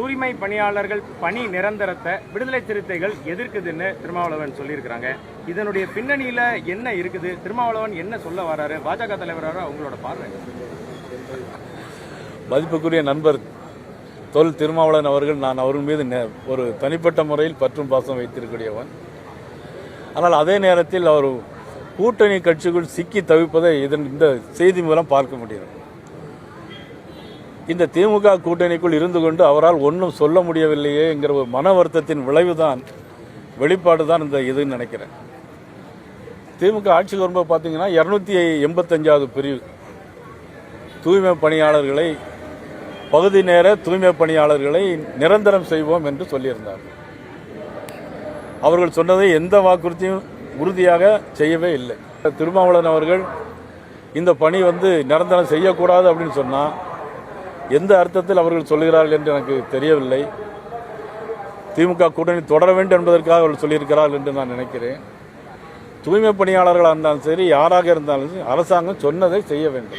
தூய்மை பணியாளர்கள் பணி நிரந்தரத்தை விடுதலை சிறுத்தைகள் எதிர்க்குதுன்னு திருமாவளவன் சொல்லியிருக்கிறாங்க. இதனுடைய பின்னணியில என்ன இருக்குது? திருமாவளவன் என்ன சொல்ல வராரு? பாஜக தலைவராக அவங்களோட பார்வை மதிப்புக்குரிய நண்பர் தொல் திருமாவளவன் அவர்கள் நான் அவர்கள் மீது நே- ஒரு தனிப்பட்ட முறையில் பற்றும் பாசம் வைத்திருக்கக்கூடியவன். ஆனால் அதே நேரத்தில் அவர் கூட்டணி கட்சிக்குள் சிக்கி தவிப்பதை இதன் இந்த செய்தி மூலம் பார்க்க முடியும் இந்த திமுக கூட்டணிக்குள் இருந்து கொண்டு அவரால் ஒன்றும் சொல்ல முடியவில்லையே என்கிற ஒரு மன வருத்தத்தின் விளைவு தான் வெளிப்பாடு தான் இந்த இதுன்னு நினைக்கிறேன். திமுக ஆட்சிக்கு வரும்போது பார்த்தீங்கன்னா இரநூத்தி எண்பத்தஞ்சாவது பிரிவு. தூய்மை பணியாளர்களை பகுதி நேர தூய்மை பணியாளர்களை நிரந்தரம் செய்வோம் என்று சொல்லியிருந்தார். அவர்கள் சொன்னதை எந்த வாக்குறுதியும் உறுதியாக செய்யவே இல்லை. திருமாவளவன் அவர்கள் இந்த பணி வந்து நிரந்தரம் செய்யக்கூடாது அப்படின்னு சொன்னால் எந்த அர்த்தத்தில் அவர்கள் சொல்கிறார்கள் என்று எனக்கு தெரியவில்லை. திமுக கூட்டணி தொடர வேண்டும் என்பதற்காக அவர்கள் சொல்லியிருக்கிறார்கள் என்று நான் நினைக்கிறேன். தூய்மை பணியாளர்களாக இருந்தாலும் சரி யாராக இருந்தாலும் சரி அரசாங்கம் சொன்னதை செய்ய வேண்டும்.